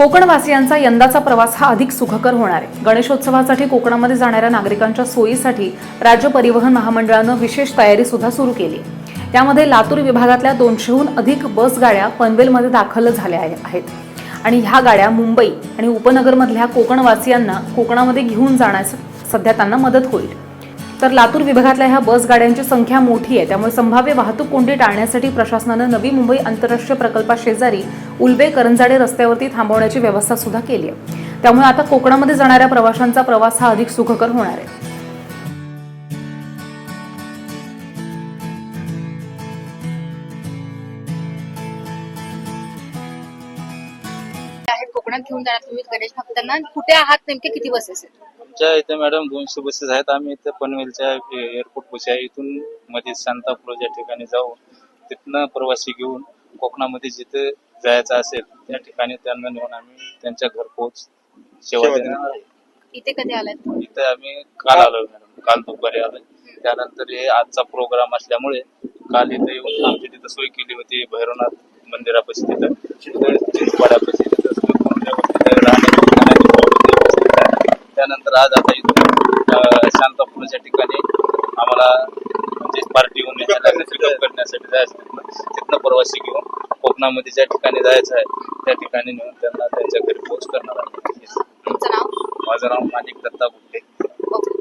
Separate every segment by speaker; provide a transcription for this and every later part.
Speaker 1: कोकणवासियांचा यंदाचा प्रवास हा अधिक सुखकर होणार आहे. गणेशोत्सवासाठी कोकणामध्ये जाणाऱ्या नागरिकांच्या सोयीसाठी राज्य परिवहन महामंडळानं विशेष तयारी सुद्धा सुरू केली. त्यामध्ये लातूर विभागातल्या दोनशेहून अधिक बस गाड्या पनवेलमध्ये दाखल झाल्या आहेत. आणि ह्या गाड्या मुंबई आणि उपनगरमधल्या कोकणवासियांना कोकणामध्ये घेऊन जाण्यास सध्या त्यांना मदत होईल. तर लातूर विभागातल्या ह्या बस गाड्यांची संख्या मोठी आहे. त्यामुळे संभाव्य वाहतूक कोंडी टाळण्यासाठी प्रशासनानं नवी मुंबई आंतरराष्ट्रीय प्रकल्पाशेजारी उलबे करंजाडे रस्त्यावरती थांबवण्याची व्यवस्था सुद्धा केली आहे. त्यामुळे आता कोकणामध्ये जाणाऱ्या प्रवाशांचा प्रवास हा अधिक सुखकर होणार आहे.
Speaker 2: कोकणात घेऊन जाणार तुम्ही गणेश भक्तांना. कुठे आहात नेमके? किती बसेस आहेत?
Speaker 3: आमच्या इथे मॅडम दोनशे बसेस आहेत. आम्ही इथे पनवेलच्या एअरपोर्ट पाशी आहे. इथून मध्ये सांतापूर या ठिकाणी जाऊन तिथनं प्रवासी घेऊन कोकणामध्ये जिथे जायचं असेल त्या ठिकाणी त्यांना नेऊन आम्ही त्यांच्या घरपोच सेवा देणार.
Speaker 2: इथे कधी आलात तुम्ही?
Speaker 3: इथे आम्ही काल आलोय मॅडम. काल दुपारी आलोय. त्यानंतर हे आजचा प्रोग्राम असल्यामुळे काल इथे येऊन आमची तिथं सोय केली होती. भैरवनाथ मंदिरापाशी तिथं. चिंचवड- चिंचवाड्यापाशी तिथं सोय करून व्यवस्थित आहे. राहण्याची खाण्याची व्यवस्था व्यवस्थित आहे. त्यानंतर आज आता इथून शांतापूरच्या ठिकाणी आम्हाला म्हणजे पार्टी पिकअप करण्यासाठी जायचं तिथनं तिथनं प्रवासी घेऊन कोकणामध्ये ज्या ठिकाणी जायचं आहे त्या ठिकाणी नेऊन त्यांना त्यांच्या घरी पोहोच करणार आहे माझं नाव माणिक दत्ता गुप्ते.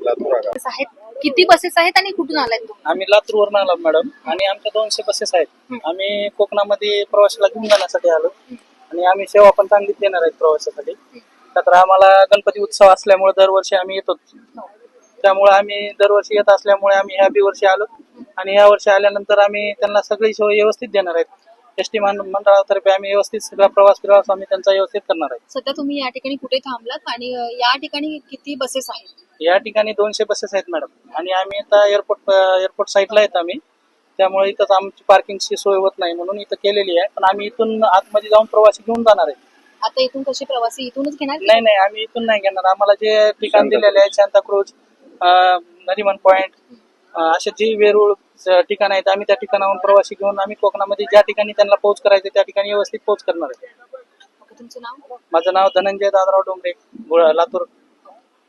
Speaker 3: लातूर
Speaker 2: आहेत. किती बसेस आहेत आणि कुठून आलात तुम्ही?
Speaker 4: आम्ही लातूरवरून आलो मॅडम. आणि आमच्या दोनशे बसेस आहेत. आम्ही कोकणामध्ये प्रवासाला घेऊन जाण्यासाठी आलो. आणि आम्ही सेवा पण चांगलीच देणार आहेत प्रवासासाठी का तर आम्हाला गणपती उत्सव असल्यामुळे दरवर्षी आम्ही येतो त्यामुळे आम्ही दरवर्षी येत असल्यामुळे आम्ही ह्या बी वर्षी आलो आणि या वर्षी आल्यानंतर आम्ही त्यांना सगळी सोय व्यवस्थित देणार आहेत. एस टी मंडळातर्फे आम्ही व्यवस्थित सगळा प्रवास प्रवास आम्ही त्यांचा व्यवस्थित करणार आहे.
Speaker 2: सध्या तुम्ही या ठिकाणी कुठे थांबलात आणि या ठिकाणी किती बसेस आहेत?
Speaker 4: या ठिकाणी दोनशे बसेस आहेत मॅडम. आणि आम्ही आता एअरपोर्ट एअरपोर्ट साईडला आहेत आम्ही. त्यामुळे इथं आमची पार्किंगची सोय होत नाही म्हणून इथं केलेली आहे. पण आम्ही इथून आतमध्ये जाऊन प्रवासी घेऊन जाणार आहे.
Speaker 2: आता इथून कसे प्रवासी? इथूनच घेणार की?
Speaker 4: नाही नाही आम्ही इथून नाही घेणार. आम्हाला जे ठिकाण दिलेले आहेत सांताक्रूज नरिमन पॉइंट असे जे वेरूळ ठिकाण आहेत आम्ही त्या ठिकाणाहून प्रवासी घेऊन आम्ही कोकणामध्ये ज्या ठिकाणी त्यांना पोहोच करायचे त्या ठिकाणी व्यवस्थित पोहोच करणार आहे.
Speaker 2: तुमचं नाव?
Speaker 4: माझं नाव धनंजय दादराव डोंगरे गुळ- लातूर.